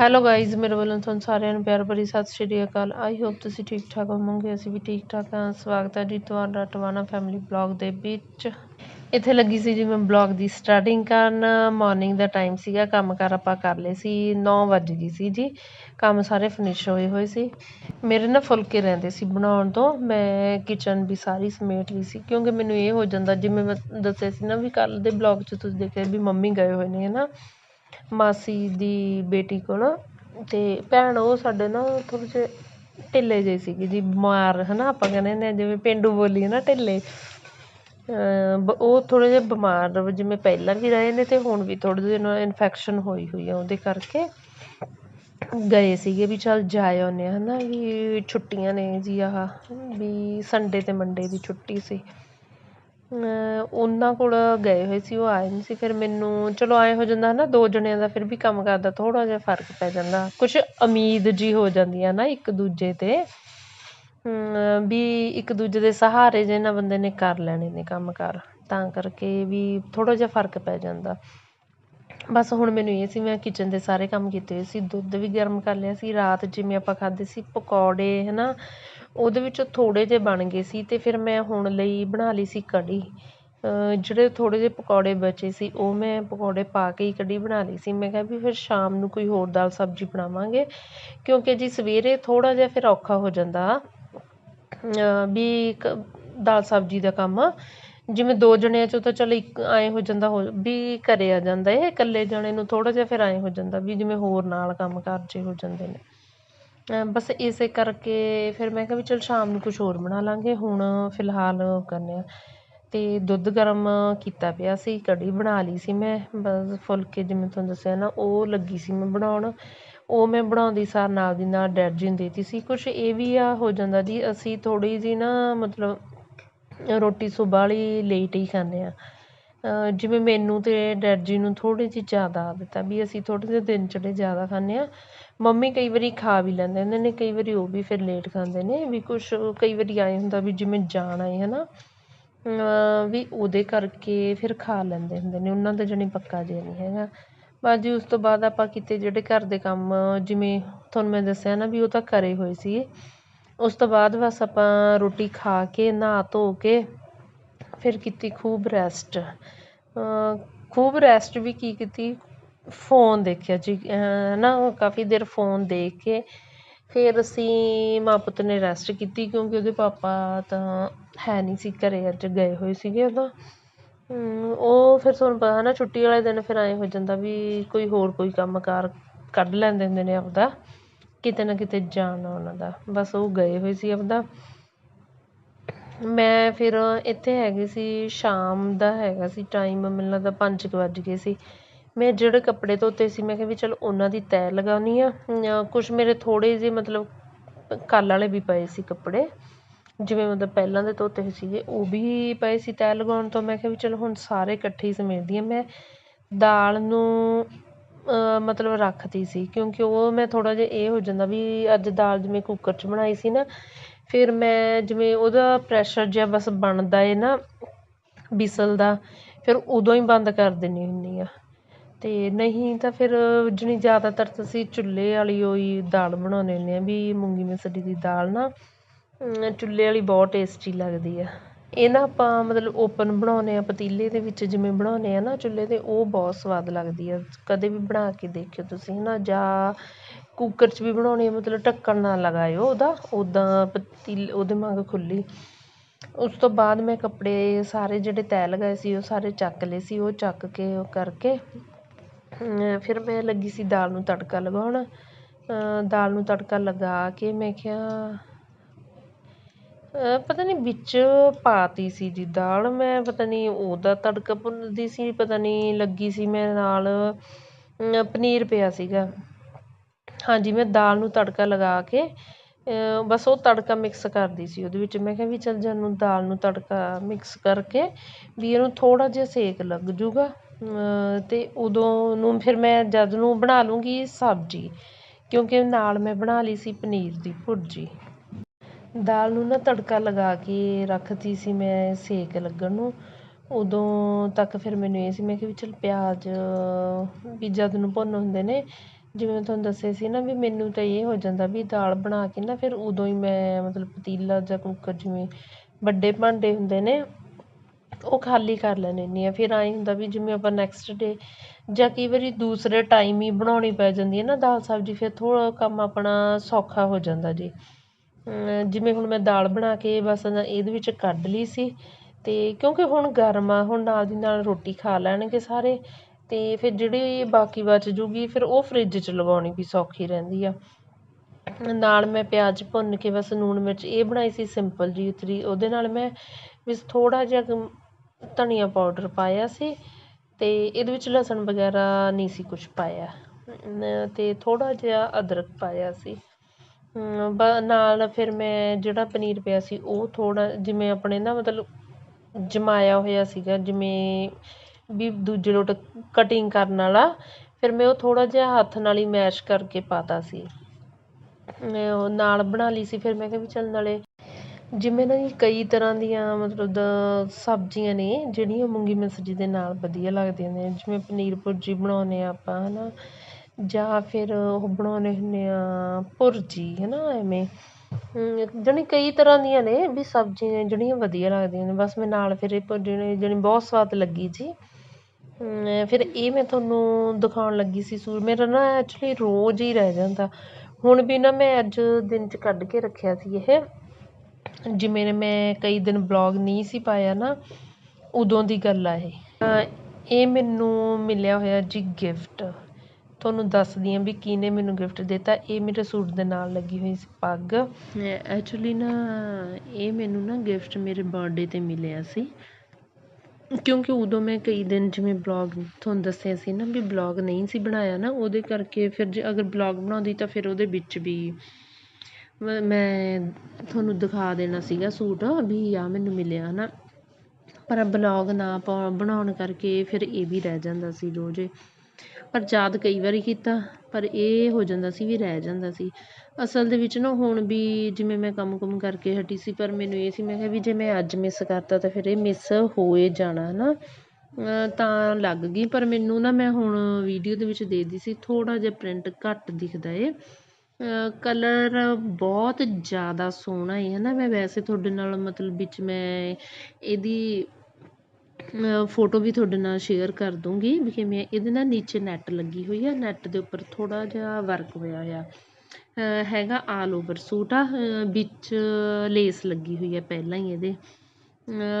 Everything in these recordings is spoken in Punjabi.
ਹੈਲੋ ਗਾਇਜ਼ ਮੇਰੇ ਵੱਲੋਂ ਤੁਹਾਨੂੰ ਸਾਰਿਆਂ ਨੂੰ ਪਿਆਰ ਭਰੀ ਸਤਿ ਸ਼੍ਰੀ ਅਕਾਲ। ਆਈ ਹੋਪ ਤੁਸੀਂ ਠੀਕ ਠਾਕ ਹੋਵੋਗੇ। ਅਸੀਂ ਵੀ ਠੀਕ ਠਾਕ ਹਾਂ। ਸਵਾਗਤ ਹੈ ਜੀ ਤੁਹਾਡਾ ਟਵਾਨਾ ਫੈਮਿਲੀ ਬਲੌਗ ਦੇ ਵਿੱਚ। ਇੱਥੇ ਲੱਗੀ ਸੀ ਜੀ ਮੈਂ ਬਲੌਗ ਦੀ ਸਟਾਰਟਿੰਗ ਕਰਨ। ਮਾਰਨਿੰਗ ਦਾ ਟਾਈਮ ਸੀਗਾ। ਕੰਮ ਕਾਰ ਆਪਾਂ ਕਰ ਲਏ ਸੀ। 9 ਵਜ ਗਈ ਸੀ ਜੀ। ਕੰਮ ਸਾਰੇ ਫਿਨਿਸ਼ ਹੋਏ ਹੋਏ ਸੀ। ਮੇਰੇ ਨਾ ਫੁਲਕੇ ਰਹਿੰਦੇ ਸੀ ਬਣਾਉਣ ਤੋਂ। ਮੈਂ ਕਿਚਨ ਵੀ ਸਾਰੀ ਸਮੇਟ ਲਈ ਸੀ। ਕਿਉਂਕਿ ਮੈਨੂੰ ਇਹ ਹੋ ਜਾਂਦਾ, ਜਿਵੇਂ ਮੈਂ ਦੱਸਿਆ ਸੀ ਨਾ ਵੀ ਕੱਲ ਦੇ ਬਲੌਗ 'ਚ ਤੁਸੀਂ ਦੇਖਿਆ ਵੀ ਮੰਮੀ ਗਏ ਹੋਏ ਨੇ ਹਨਾ ਮਾਸੀ ਦੀ ਬੇਟੀ ਕੋਲ ਅਤੇ ਭੈਣ ਉਹ ਸਾਡੇ ਨਾ ਥੋੜ੍ਹੇ ਜਿਹੇ ਢਿੱਲੇ ਜਿਹੇ ਸੀਗੇ ਜੀ, ਬਿਮਾਰ ਹੈ ਨਾ ਆਪਾਂ ਕਹਿੰਦੇ ਨੇ ਜਿਵੇਂ ਪੇਂਡੂ ਬੋਲੀ ਹੈ ਨਾ ਢਿੱਲੇ। ਬ, ਉਹ ਥੋੜ੍ਹੇ ਜਿਹੇ ਬਿਮਾਰ ਜਿਵੇਂ ਪਹਿਲਾਂ ਵੀ ਰਹੇ ਨੇ ਅਤੇ ਹੁਣ ਵੀ ਥੋੜ੍ਹੇ ਜਿਹੇ ਇਨਫੈਕਸ਼ਨ ਹੋਈ ਹੋਈ ਆ ਉਹਦੇ ਕਰਕੇ। ਗਏ ਸੀਗੇ ਵੀ ਚੱਲ ਜਾ ਆਉਂਦੇ ਹਾਂ ਹੈ ਨਾ ਵੀ ਛੁੱਟੀਆਂ ਨੇ ਜੀ ਆਹ, ਵੀ ਸੰਡੇ ਅਤੇ ਮੰਡੇ ਦੀ ਛੁੱਟੀ ਸੀ। ਉਹਨਾਂ ਕੋਲ ਗਏ ਹੋਏ ਸੀ, ਉਹ ਆਏ ਨਹੀਂ ਸੀ, ਫਿਰ ਮੈਨੂੰ ਚਲੋ ਆਏ ਹੋ ਜਾਂਦਾ ਹੈ ਨਾ ਦੋ ਜਣਿਆਂ ਦਾ ਫਿਰ ਵੀ ਕੰਮ ਕਰਦਾ, ਥੋੜ੍ਹਾ ਜਿਹਾ ਫ਼ਰਕ ਪੈ ਜਾਂਦਾ। ਕੁਛ ਉਮੀਦ ਜਿਹੀ ਹੋ ਜਾਂਦੀ ਆ ਨਾ ਇੱਕ ਦੂਜੇ ਤੇ ਵੀ ਇੱਕ ਦੂਜੇ ਦੇ ਸਹਾਰੇ ਜਿਹੇ ਨਾ ਬੰਦੇ ਨੇ ਕਰ ਲੈਣੇ ਨੇ ਕੰਮ ਕਾਰ, ਤਾਂ ਕਰਕੇ ਵੀ ਥੋੜ੍ਹਾ ਜਿਹਾ ਫ਼ਰਕ ਪੈ ਜਾਂਦਾ। ਬਸ ਹੁਣ ਮੈਨੂੰ ਇਹ ਸੀ, ਮੈਂ ਕਿਚਨ ਦੇ ਸਾਰੇ ਕੰਮ ਕੀਤੇ ਹੋਏ ਸੀ, ਦੁੱਧ ਵੀ ਗਰਮ ਕਰ ਲਿਆ ਸੀ, ਰਾਤ ਜਿਵੇਂ ਆਪਾਂ ਖਾਧੇ ਸੀ, ਪਕੌੜੇ ਹੈ ਨਾ ਉਹਦੇ ਵਿੱਚੋਂ ਥੋੜ੍ਹੇ ਜਿਹੇ ਬਣ ਗਏ ਸੀ ਅਤੇ ਫਿਰ ਮੈਂ ਹੁਣ ਲਈ ਬਣਾ ਲਈ ਸੀ ਕੜੀ। ਜਿਹੜੇ ਥੋੜ੍ਹੇ ਜਿਹੇ ਪਕੌੜੇ ਬਚੇ ਸੀ, ਉਹ ਮੈਂ ਪਕੌੜੇ ਪਾ ਕੇ ਹੀ ਕੜੀ ਬਣਾ ਲਈ ਸੀ। ਮੈਂ ਕਿਹਾ ਵੀ ਫਿਰ ਸ਼ਾਮ ਨੂੰ ਕੋਈ ਹੋਰ ਦਾਲ ਸਬਜ਼ੀ ਬਣਾਵਾਂਗੇ, ਕਿਉਂਕਿ ਜੀ ਸਵੇਰੇ ਥੋੜ੍ਹਾ ਜਿਹਾ ਫਿਰ ਔਖਾ ਹੋ ਜਾਂਦਾ। ਵੀ ਕ ਦਾਲ ਸਬਜ਼ੀ ਦਾ ਕੰਮ ਜਿਵੇਂ ਦੋ ਜਣਿਆਂ 'ਚੋਂ ਤਾਂ ਚੱਲ ਇੱਕ ਐਂ ਹੋ ਜਾਂਦਾ ਹੋ, ਵੀ ਘਰ ਆ ਜਾਂਦਾ ਇਹ, ਇਕੱਲੇ ਜਣੇ ਨੂੰ ਥੋੜ੍ਹਾ ਜਿਹਾ ਫਿਰ ਐਂ ਹੋ ਜਾਂਦਾ ਵੀ ਜਿਵੇਂ ਹੋਰ ਨਾਲ ਕੰਮ ਕਾਰ 'ਚ ਹੋ ਜਾਂਦੇ ਨੇ। ਬਸ ਇਸੇ ਕਰਕੇ ਫਿਰ ਮੈਂ ਕਿਹਾ ਵੀ ਚਲ ਸ਼ਾਮ ਨੂੰ ਕੁਛ ਹੋਰ ਬਣਾ ਲਵਾਂਗੇ ਹੁਣ ਫਿਲਹਾਲ ਕਰਨੇ ਹਾਂ ਅਤੇ ਦੁੱਧ ਗਰਮ ਕੀਤਾ ਪਿਆ ਸੀ, ਕੜੀ ਬਣਾ ਲਈ ਸੀ ਮੈਂ। ਬਸ ਫੁਲਕੇ ਜਿਵੇਂ ਤੁਹਾਨੂੰ ਦੱਸਿਆ ਨਾ, ਉਹ ਲੱਗੀ ਸੀ ਮੈਂ ਬਣਾਉਣ। ਉਹ ਮੈਂ ਬਣਾਉਂਦੀ ਸਾਰ ਨਾਲ ਦੀ ਨਾਲ ਡੈਡ ਜੀ ਨੂੰ ਦੇਤੀ ਸੀ। ਕੁਛ ਇਹ ਵੀ ਆ, ਹੋ ਜਾਂਦਾ ਜੀ, ਅਸੀਂ ਥੋੜ੍ਹੀ ਜਿਹੀ ਨਾ ਮਤਲਬ ਰੋਟੀ ਸੁਬਾਹ ਵਾਲੀ ਲੇਟ ਹੀ ਖਾਂਦੇ ਹਾਂ। ਜਿਵੇਂ ਮੈਨੂੰ ਤੇ ਡੈਡ ਜੀ ਨੂੰ ਥੋੜ੍ਹੀ ਜਿਹੀ ਜ਼ਿਆਦਾ ਆਦਤ ਆ ਵੀ ਅਸੀਂ ਥੋੜ੍ਹੇ ਜਿਹੇ ਦਿਨ ਚੜੇ ਜ਼ਿਆਦਾ ਖਾਂਦੇ ਹਾਂ। ਮੰਮੀ ਕਈ ਵਾਰੀ ਖਾ ਵੀ ਲੈਂਦੇ ਹੁੰਦੇ ਨੇ ਕਈ ਵਾਰੀ ਉਹ ਵੀ ਫਿਰ ਲੇਟ ਖਾਂਦੇ ਨੇ, ਵੀ ਕੁਛ ਕਈ ਵਾਰੀ ਆਏ ਹੁੰਦਾ ਵੀ ਜਿਵੇਂ ਜਾਣ ਆਏ ਨਾ ਵੀ ਉਹਦੇ ਕਰਕੇ ਫਿਰ ਖਾ ਲੈਂਦੇ ਹੁੰਦੇ ਨੇ, ਉਹਨਾਂ ਦਾ ਜਾਣੀ ਪੱਕਾ ਜਿਹਾ ਨਹੀਂ ਹੈਗਾ। ਬਾਜ਼ੀ ਉਸ ਤੋਂ ਬਾਅਦ ਆਪਾਂ ਕਿਤੇ ਜਿਹੜੇ ਘਰ ਦੇ ਕੰਮ, ਜਿਵੇਂ ਤੁਹਾਨੂੰ ਮੈਂ ਦੱਸਿਆ ਨਾ ਵੀ ਉਹ ਤਾਂ ਕਰੇ ਹੋਏ ਸੀ ਉਸ ਤੋਂ ਬਾਅਦ ਬਸ ਆਪਾਂ ਰੋਟੀ ਖਾ ਕੇ, ਨਹਾ ਧੋ ਕੇ ਫਿਰ ਕੀਤੀ ਖੂਬ ਰੈਸਟ ਖੂਬ ਰੈਸਟ ਵੀ ਕੀ ਕੀਤੀ? ਫੋਨ ਦੇਖਿਆ ਜੀ ਹੈ ਨਾ ਕਾਫੀ ਦੇਰ ਫੋਨ ਦੇਖ ਕੇ ਫਿਰ ਅਸੀਂ ਮਾਂ ਪੁੱਤ ਨੇ ਰੈਸਟ ਕੀਤੀ ਕਿਉਂਕਿ ਉਹਦੇ ਪਾਪਾ ਤਾਂ ਹੈ ਨਹੀਂ ਸੀ ਘਰ, ਅੱਜ ਗਏ ਹੋਏ ਸੀਗੇ ਉਦੋਂ। ਉਹ ਫਿਰ ਤੁਹਾਨੂੰ ਪਤਾ ਹੈ ਨਾ ਛੁੱਟੀ ਵਾਲੇ ਦਿਨ ਫਿਰ ਐਂ ਹੋ ਜਾਂਦਾ ਵੀ ਕੋਈ ਹੋਰ ਕੋਈ ਕੰਮ ਕਾਰ ਕੱਢ ਲੈਂਦੇ ਹੁੰਦੇ ਨੇ ਆਪਦਾ, ਕਿਤੇ ਨਾ ਕਿਤੇ ਜਾਣਾ ਉਹਨਾਂ ਦਾ, ਬਸ ਉਹ ਗਏ ਹੋਏ ਸੀ ਆਪਦਾ। ਮੈਂ ਫਿਰ ਇੱਥੇ ਹੈਗੀ ਸੀ, ਸ਼ਾਮ ਦਾ ਹੈਗਾ ਸੀ ਟਾਈਮ ਮੈਨੂੰ ਲੱਗਦਾ ਪੰਜ ਕੁ ਵੱਜ ਗਏ ਸੀ। ਮੈਂ ਜਿਹੜੇ ਕੱਪੜੇ ਧੋਤੇ ਸੀ, ਮੈਂ ਕਿਹਾ ਵੀ ਚਲੋ ਉਹਨਾਂ ਦੀ ਤੈਅ ਲਗਾਉਂਦੀ ਹਾਂ ਕੁਛ ਮੇਰੇ ਥੋੜ੍ਹੇ ਜਿਹੇ ਮਤਲਬ ਕੱਲ੍ਹ ਵਾਲੇ ਵੀ ਪਏ ਸੀ ਕੱਪੜੇ। ਜਿਵੇਂ ਮਤਲਬ ਪਹਿਲਾਂ ਦੇ ਧੋਤੇ ਹੋਏ ਸੀਗੇ, ਉਹ ਵੀ ਪਏ ਸੀ ਤੈਅ ਲਗਾਉਣ ਤੋਂ। ਮੈਂ ਕਿਹਾ ਵੀ ਚਲੋ ਹੁਣ ਸਾਰੇ ਇਕੱਠੇ ਹੀ ਸਮੇਟਦੀ ਹਾਂ ਮੈਂ ਦਾਲ ਨੂੰ ਮਤਲਬ ਰੱਖਤੀ ਸੀ, ਕਿਉਂਕਿ ਉਹ ਮੈਂ ਥੋੜ੍ਹਾ ਜਿਹਾ ਇਹ ਹੋ ਜਾਂਦਾ ਵੀ ਅੱਜ ਦਾਲ ਜਿਵੇਂ ਕੁੱਕਰ 'ਚ ਬਣਾਈ ਸੀ ਨਾ, ਫਿਰ ਮੈਂ ਜਿਵੇਂ ਉਹਦਾ ਪ੍ਰੈਸ਼ਰ ਜਿਹਾ ਬਸ ਬਣਦਾ ਏ ਨਾ ਬਿਸਲ ਦਾ ਫਿਰ ਉਦੋਂ ਹੀ ਬੰਦ ਕਰ ਦਿੰਦੀ ਹੁੰਦੀ ਹਾਂ ਅਤੇ ਨਹੀਂ ਤਾਂ ਫਿਰ ਜਣੀ ਜ਼ਿਆਦਾਤਰ ਤਾਂ ਅਸੀਂ ਚੁੱਲ੍ਹੇ ਵਾਲੀ ਹੋਈ ਦਾਲ ਬਣਾਉਂਦੇ ਹੁੰਦੇ ਹਾਂ ਵੀ ਮੂੰਗੀ ਮਸਰੀ ਦੀ ਦਾਲ ਨਾ ਚੁੱਲ੍ਹੇ ਵਾਲੀ ਬਹੁਤ ਟੇਸਟੀ ਲੱਗਦੀ ਆ। ਇਹ ਨਾ ਆਪਾਂ ਮਤਲਬ ਓਪਨ ਬਣਾਉਂਦੇ ਹਾਂ ਪਤੀਲੇ ਦੇ ਵਿੱਚ ਜਿਵੇਂ ਬਣਾਉਂਦੇ ਹਾਂ ਨਾ ਚੁੱਲ੍ਹੇ 'ਤੇ, ਉਹ ਬਹੁਤ ਸਵਾਦ ਲੱਗਦੀ ਆ। ਕਦੇ ਵੀ ਬਣਾ ਕੇ ਦੇਖਿਓ ਤੁਸੀਂ ਹੈ ਨਾ, ਜਾਂ ਕੁੱਕਰ 'ਚ ਵੀ ਬਣਾਉਣੀ ਆ, ਮਤਲਬ ਢੱਕਣ ਨਾ ਲਗਾਇਓ ਉਹਦਾ ਉੱਦਾਂ ਪਤੀਲੇ, ਉਹਦੇ ਵਾਂਗ ਖੁੱਲ੍ਹੀ ਉਸ ਤੋਂ ਬਾਅਦ ਮੈਂ ਕੱਪੜੇ ਸਾਰੇ ਜਿਹੜੇ ਤੈਅ ਲਗਾਏ ਸੀ, ਉਹ ਸਾਰੇ ਚੱਕ ਲਏ ਸੀ, ਉਹ ਚੱਕ ਕੇ, ਉਹ ਕਰਕੇ ਫਿਰ ਮੈਂ ਲੱਗੀ ਸੀ ਦਾਲ ਨੂੰ ਤੜਕਾ ਲਗਾਉਣ। ਦਾਲ ਨੂੰ ਤੜਕਾ ਲਗਾ ਕੇ ਮੈਂ ਕਿਹਾ ਪਤਾ ਨਹੀਂ ਵਿੱਚ ਪਾ ਤੀ ਸੀ ਜੀ ਦਾਲ। ਮੈਂ ਪਤਾ ਨਹੀਂ ਉਹਦਾ ਤੜਕਾ ਭੁੰਨਦੀ ਸੀ, ਪਤਾ ਨਹੀਂ ਲੱਗੀ ਸੀ ਮੈਂ ਨਾਲ ਪਨੀਰ ਪਿਆ ਸੀਗਾ। ਹਾਂਜੀ, ਮੈਂ ਦਾਲ ਨੂੰ ਤੜਕਾ ਲਗਾ ਕੇ ਬਸ ਉਹ ਤੜਕਾ ਮਿਕਸ ਕਰਦੀ ਸੀ ਉਹਦੇ ਵਿੱਚ। ਮੈਂ ਕਿਹਾ ਵੀ ਚੱਲ ਜਾਨੂੰ ਦਾਲ ਨੂੰ ਤੜਕਾ ਮਿਕਸ ਕਰਕੇ ਵੀ ਇਹਨੂੰ ਥੋੜ੍ਹਾ ਜਿਹਾ ਸੇਕ ਲੱਗ ਜੂਗਾ ਅਤੇ ਉਦੋਂ ਨੂੰ ਫਿਰ ਮੈਂ ਜਦ ਨੂੰ ਬਣਾ ਲੂੰਗੀ ਸਬਜ਼ੀ, ਕਿਉਂਕਿ ਨਾਲ ਮੈਂ ਬਣਾ ਲਈ ਸੀ ਪਨੀਰ ਦੀ ਭੁਰਜੀ। ਦਾਲ ਨੂੰ ਨਾ ਤੜਕਾ ਲਗਾ ਕੇ ਰੱਖਤੀ ਸੀ ਮੈਂ ਸੇਕ ਲੱਗਣ ਨੂੰ। ਉਦੋਂ ਤੱਕ ਫਿਰ ਮੈਨੂੰ ਇਹ ਸੀ, ਮੈਂ ਕਿਹਾ ਵੀ ਚਲ ਪਿਆਜ਼, ਵੀ ਜਦ ਨੂੰ ਭੁੰਨ ਹੁੰਦੇ ਨੇ, ਜਿਵੇਂ ਮੈਂ ਤੁਹਾਨੂੰ ਦੱਸਿਆ ਸੀ ਨਾ ਵੀ ਮੈਨੂੰ ਤਾਂ ਇਹ ਹੋ ਜਾਂਦਾ ਵੀ ਦਾਲ ਬਣਾ ਕੇ ਨਾ ਫਿਰ ਉਦੋਂ ਹੀ ਮੈਂ ਮਤਲਬ ਪਤੀਲਾ ਜਾਂ ਕੁੱਕਰ ਜਿਵੇਂ ਵੱਡੇ ਭਾਂਡੇ ਹੁੰਦੇ ਨੇ ਉਹ ਖਾਲੀ ਕਰ ਲੈਂਦੀ ਹੁੰਦੀ ਹਾਂ ਫਿਰ ਐਂ ਹੁੰਦਾ ਵੀ ਜਿਵੇਂ ਆਪਾਂ ਨੈਕਸਟ ਡੇ ਜਾਂ ਕਈ ਵਾਰੀ ਦੂਸਰੇ ਟਾਈਮ ਹੀ ਬਣਾਉਣੀ ਪੈ ਜਾਂਦੀ ਹੈ ਨਾ ਦਾਲ ਸਬਜ਼ੀ, ਫਿਰ ਥੋੜ੍ਹਾ ਕੰਮ ਆਪਣਾ ਸੌਖਾ ਹੋ ਜਾਂਦਾ ਜੀ। ਜਿਵੇਂ ਹੁਣ ਮੈਂ ਦਾਲ ਬਣਾ ਕੇ ਬਸ ਇਹਦੇ ਵਿੱਚ ਕੱਢ ਲਈ ਸੀ ਅਤੇ ਕਿਉਂਕਿ ਹੁਣ ਗਰਮ ਆ, ਹੁਣ ਨਾਲ ਦੀ ਨਾਲ ਰੋਟੀ ਖਾ ਲੈਣਗੇ ਸਾਰੇ ਅਤੇ ਫਿਰ ਜਿਹੜੀ ਬਾਕੀ ਬਚ ਜੂਗੀ ਫਿਰ ਉਹ ਫਰਿੱਜ 'ਚ ਲਗਾਉਣੀ ਵੀ ਸੌਖੀ ਰਹਿੰਦੀ ਆ। ਨਾਲ ਮੈਂ ਪਿਆਜ਼ ਭੁੰਨ ਕੇ ਬਸ ਲੂਣ ਮਿਰਚ ਇਹ ਬਣਾਈ ਸੀ ਸਿੰਪਲ ਜੀ ਉਤਰੀ, ਉਹਦੇ ਨਾਲ ਮੈਂ ਬਸ ਥੋੜ੍ਹਾ ਜਿਹਾ ਕੁ ਧਨੀਆ ਪਾਊਡਰ ਪਾਇਆ ਸੀ ਅਤੇ ਇਹਦੇ ਵਿੱਚ ਲਸਣ ਵਗੈਰਾ ਨਹੀਂ ਸੀ ਕੁਛ ਪਾਇਆ। ਅਤੇ ਥੋੜ੍ਹਾ ਜਿਹਾ ਅਦਰਕ ਪਾਇਆ ਸੀ। ਬ, ਨਾਲ ਫਿਰ ਮੈਂ ਜਿਹੜਾ ਪਨੀਰ ਪਿਆ ਸੀ, ਉਹ ਥੋੜ੍ਹਾ ਜਿਵੇਂ ਆਪਣੇ ਨਾ ਮਤਲਬ ਜਮਾਇਆ ਹੋਇਆ ਸੀਗਾ, ਜਿਵੇਂ ਵੀ ਦੂਜੇ ਲੋਟ ਕਟਿੰਗ ਕਰਨ ਵਾਲਾ, ਫਿਰ ਮੈਂ ਉਹ ਥੋੜ੍ਹਾ ਜਿਹਾ ਹੱਥ ਨਾਲ ਹੀ ਮੈਸ਼ ਕਰਕੇ ਪਾਤਾ ਸੀ। ਮੈਂ ਉਹ ਨਾਲ ਬਣਾ ਲਈ ਸੀ, ਫਿਰ ਮੈਂ ਕਿਹਾ ਵੀ ਚੱਲ ਨਾਲੇ ਜਿਵੇਂ ਨਾ ਜੀ ਕਈ ਤਰ੍ਹਾਂ ਦੀਆਂ ਮਤਲਬ ਸਬਜ਼ੀਆਂ ਨੇ ਜਿਹੜੀਆਂ ਮੂੰਗੀ ਮਸਰੀ ਦੇ ਨਾਲ ਵਧੀਆ ਲੱਗਦੀਆਂ ਨੇ, ਜਿਵੇਂ ਪਨੀਰ ਭੁਰਜੀ ਬਣਾਉਂਦੇ ਹਾਂ ਆਪਾਂ ਹੈ ਨਾ ਜਾਂ ਫਿਰ ਉਹ ਬਣਾਉਂਦੇ ਹੁੰਦੇ ਹਾਂ ਭੁਰਜੀ ਹੈ ਨਾ ਐਵੇਂ ਜਾਣੀ ਕਈ ਤਰ੍ਹਾਂ ਦੀਆਂ ਨੇ ਵੀ ਸਬਜ਼ੀਆਂ ਜਿਹੜੀਆਂ ਵਧੀਆ ਲੱਗਦੀਆਂ ਨੇ। ਬਸ ਮੈਂ ਨਾਲ ਫਿਰ ਇਹ ਭੁਰਜੀ ਨੇ ਜਾਣੀ ਬਹੁਤ ਸਵਾਦ ਲੱਗੀ ਜੀ। ਫਿਰ ਇਹ ਮੈਂ ਤੁਹਾਨੂੰ ਦਿਖਾਉਣ ਲੱਗੀ ਸੀ ਸੂਟ। ਮੇਰਾ ਨਾ ਐਕਚੁਲੀ ਰੋਜ਼ ਹੀ ਰਹਿ ਜਾਂਦਾ। ਹੁਣ ਵੀ ਨਾ ਮੈਂ ਅੱਜ ਦਿਨ 'ਚ ਕੱਢ ਕੇ ਰੱਖਿਆ ਸੀ ਇਹ। ਜਿਵੇਂ ਮੈਂ ਕਈ ਦਿਨ ਬਲੌਗ ਨਹੀਂ ਸੀ ਪਾਇਆ ਨਾ, ਉਦੋਂ ਦੀ ਗੱਲ ਆ ਇਹ। ਇਹ ਮੈਨੂੰ ਮਿਲਿਆ ਹੋਇਆ ਜੀ ਗਿਫਟ ਤੁਹਾਨੂੰ ਦੱਸਦੀ ਹਾਂ ਵੀ ਕਿਹਨੇ ਮੈਨੂੰ ਗਿਫਟ ਦਿੱਤਾ। ਇਹ ਮੇਰੇ ਸੂਟ ਦੇ ਨਾਲ ਲੱਗੀ ਹੋਈ ਸੀ ਪੱਗ। ਐਕਚੁਅਲੀ ਨਾ, ਇਹ ਮੈਨੂੰ ਨਾ ਗਿਫਟ ਮੇਰੇ ਬਰਥਡੇ 'ਤੇ ਮਿਲਿਆ ਸੀ। ਕਿਉਂਕਿ ਉਦੋਂ ਮੈਂ ਕਈ ਦਿਨ ਜਿਵੇਂ ਬਲੌਗ ਤੁਹਾਨੂੰ ਦੱਸਿਆ ਸੀ ਨਾ ਵੀ ਬਲੌਗ ਨਹੀਂ ਸੀ ਬਣਾਇਆ ਨਾ, ਉਹਦੇ ਕਰਕੇ ਫਿਰ ਜੇ ਅਗਰ ਬਲੌਗ ਬਣਾਉਂਦੀ ਤਾਂ ਫਿਰ ਉਹਦੇ ਵਿੱਚ ਵੀ ਮੈਂ ਤੁਹਾਨੂੰ ਦਿਖਾ ਦੇਣਾ ਸੀਗਾ ਸੂਟ, ਵੀ ਆਹ ਮੈਨੂੰ ਮਿਲਿਆ ਹੈ ਨਾ। ਪਰ ਬਲੋਗ ਨਾ ਪਾ, ਬਣਾਉਣ ਕਰਕੇ ਫਿਰ ਇਹ ਵੀ ਰਹਿ ਜਾਂਦਾ ਸੀ ਰੋਜ਼ ਪਰ ਯਾਦ ਕਈ ਵਾਰੀ ਕੀਤਾ, ਪਰ ਇਹ ਹੋ ਜਾਂਦਾ ਸੀ ਵੀ ਰਹਿ ਜਾਂਦਾ ਸੀ। ਅਸਲ ਦੇ ਵਿੱਚ ਨਾ ਹੁਣ ਵੀ ਜਿਵੇਂ ਮੈਂ ਕੰਮ ਕੁਮ ਕਰਕੇ ਹਟੀ ਸੀ, ਪਰ ਮੈਨੂੰ ਇਹ ਸੀ, ਮੈਂ ਕਿਹਾ ਵੀ ਜੇ ਮੈਂ ਅੱਜ ਮਿਸ ਕਰਤਾ ਤਾਂ ਫਿਰ ਇਹ ਮਿਸ ਹੋਏ ਜਾਣਾ ਹੈ ਨਾ ਤਾਂ ਲੱਗ ਗਈ, ਪਰ ਮੈਨੂੰ ਨਾ ਮੈਂ ਹੁਣ ਵੀਡੀਓ ਦੇ ਵਿੱਚ ਦੇਖਦੀ ਸੀ, ਥੋੜ੍ਹਾ ਜਿਹਾ ਪ੍ਰਿੰਟ ਘੱਟ ਦਿਖਦਾ ਏ। ਕਲਰ ਬਹੁਤ ਜ਼ਿਆਦਾ ਸੋਹਣਾ ਹੈ ਹੈ ਨਾ ਮੈਂ ਵੈਸੇ ਤੁਹਾਡੇ ਨਾਲ ਮਤਲਬ ਵਿੱਚ ਮੈਂ ਇਹਦੀ ਫੋਟੋ ਵੀ ਤੁਹਾਡੇ ਨਾਲ ਸ਼ੇਅਰ ਕਰ ਦੂੰਗੀ, ਵੀ ਕਿਵੇਂ ਇਹਦੇ ਨਾਲ ਨੀਚੇ ਨੈੱਟ ਲੱਗੀ ਹੋਈ ਆ ਨੈੱਟ ਦੇ ਉੱਪਰ ਥੋੜ੍ਹਾ ਜਿਹਾ ਵਰਕ ਹੋਇਆ ਹੋਇਆ। ਹੈਗਾ ਆਲ ਓਵਰ ਸੂਟ ਆ ਵਿੱਚ ਲੇਸ ਲੱਗੀ ਹੋਈ ਹੈ ਪਹਿਲਾਂ ਹੀ ਇਹਦੇ।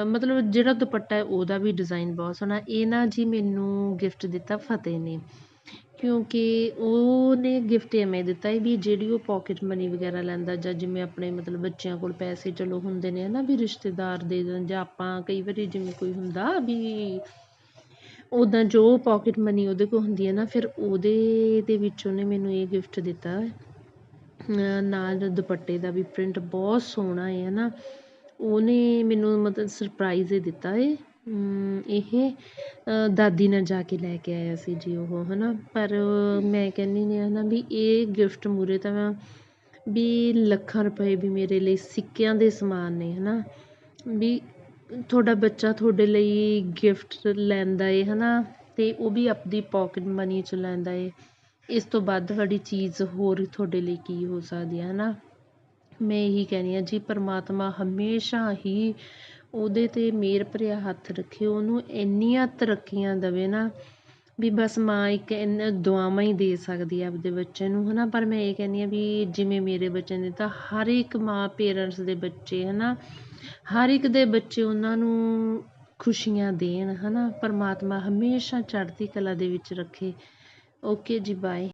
ਮਤਲਬ ਜਿਹੜਾ ਦੁਪੱਟਾ ਹੈ ਉਹਦਾ ਵੀ ਡਿਜ਼ਾਈਨ ਬਹੁਤ ਸੋਹਣਾ। ਇਹ ਨਾ ਜੀ ਮੈਨੂੰ ਗਿਫਟ ਦਿੱਤਾ ਫਤਿਹ ਨੇ। ਕਿਉਂਕਿ ਉਹਨੇ ਗਿਫਟ ਐਵੇਂ ਦਿੱਤਾ ਵੀ ਜਿਹੜੀ ਉਹ ਪੋਕਿਟ ਮਨੀ ਵਗੈਰਾ ਲੈਂਦਾ ਜਾਂ ਜਿਵੇਂ ਆਪਣੇ ਮਤਲਬ ਬੱਚਿਆਂ ਕੋਲ ਪੈਸੇ ਚਲੋ ਹੁੰਦੇ ਨੇ ਹੈ ਨਾ ਵੀ ਰਿਸ਼ਤੇਦਾਰ ਦੇ ਦੇਣ ਜਾਂ ਆਪਾਂ ਕਈ ਵਾਰੀ ਜਿਵੇਂ ਕੋਈ ਹੁੰਦਾ ਵੀ ਉੱਦਾਂ ਜੋ ਪੋਕਿਟ ਮਨੀ ਉਹਦੇ ਕੋਲ ਹੁੰਦੀ ਹੈ ਨਾ ਫਿਰ ਉਹਦੇ ਦੇ ਵਿੱਚ ਉਹਨੇ ਮੈਨੂੰ ਇਹ ਗਿਫਟ ਦਿੱਤਾ। ਨਾਲ ਦੁਪੱਟੇ ਦਾ ਵੀ ਪ੍ਰਿੰਟ ਬਹੁਤ ਸੋਹਣਾ ਹੈ ਨਾ ਉਹਨੇ ਮੈਨੂੰ ਮਤਲਬ ਸਰਪ੍ਰਾਈਜ਼ ਹੀ ਦਿੱਤਾ ਏ। ਇਹ ਦਾਦੀ ਨਾਲ ਜਾ ਕੇ ਲੈ ਕੇ ਆਇਆ ਸੀ ਜੀ ਉਹ ਹੈ ਨਾ ਪਰ ਮੈਂ ਕਹਿੰਦੀ ਨੇ ਹੈ ਨਾ ਵੀ ਇਹ ਗਿਫਟ ਮੂਹਰੇ ਤਾਂ ਵੀ ਲੱਖਾਂ ਰੁਪਏ ਵੀ ਮੇਰੇ ਲਈ ਸਿੱਕਿਆਂ ਦੇ ਸਮਾਨ ਨੇ ਹੈ ਨਾ ਵੀ ਤੁਹਾਡਾ ਬੱਚਾ ਤੁਹਾਡੇ ਲਈ ਗਿਫਟ ਲੈਂਦਾ ਏ ਹੈ ਨਾ ਅਤੇ ਉਹ ਵੀ ਆਪਣੀ ਪੋਕਿਟ ਮਨੀ 'ਚ ਲੈਂਦਾ ਏ। ਇਸ ਤੋਂ ਵੱਧ ਵੱਡੀ ਚੀਜ਼ ਹੋਰ ਤੁਹਾਡੇ ਲਈ ਕੀ ਹੋ ਸਕਦੀ ਹੈ ਨਾ ਮੈਂ ਇਹੀ ਕਹਿੰਦੀ ਹਾਂ ਜੀ, ਪਰਮਾਤਮਾ ਹਮੇਸ਼ਾ ਹੀ ਉਹਦੇ 'ਤੇ ਮਿਹਰ ਭਰਿਆ ਹੱਥ ਰੱਖੇ ਉਹਨੂੰ ਇੰਨੀਆਂ ਤਰੱਕੀਆਂ ਦੇਵੇ ਨਾ ਵੀ ਬਸ ਮਾਂ ਇੱਕ ਇੰਨਾ ਦੁਆਵਾਂ ਹੀ ਦੇ ਸਕਦੀ ਆਪਦੇ ਬੱਚੇ ਨੂੰ ਹੈ ਨਾ ਪਰ ਮੈਂ ਇਹ ਕਹਿੰਦੀ ਹਾਂ ਵੀ ਜਿਵੇਂ ਮੇਰੇ ਬੱਚੇ ਨੇ ਤਾਂ ਹਰ ਇੱਕ ਮਾਂ ਪੇਰੈਂਟਸ ਦੇ ਬੱਚੇ ਹੈ ਨਾ ਹਰ ਇੱਕ ਦੇ ਬੱਚੇ ਉਹਨਾਂ ਨੂੰ ਖੁਸ਼ੀਆਂ ਦੇਣ ਹੈ ਨਾ ਪਰਮਾਤਮਾ ਹਮੇਸ਼ਾ ਚੜ੍ਹਦੀ ਕਲਾ ਦੇ ਵਿੱਚ ਰੱਖੇ। ਓਕੇ ਜੀ ਬਾਏ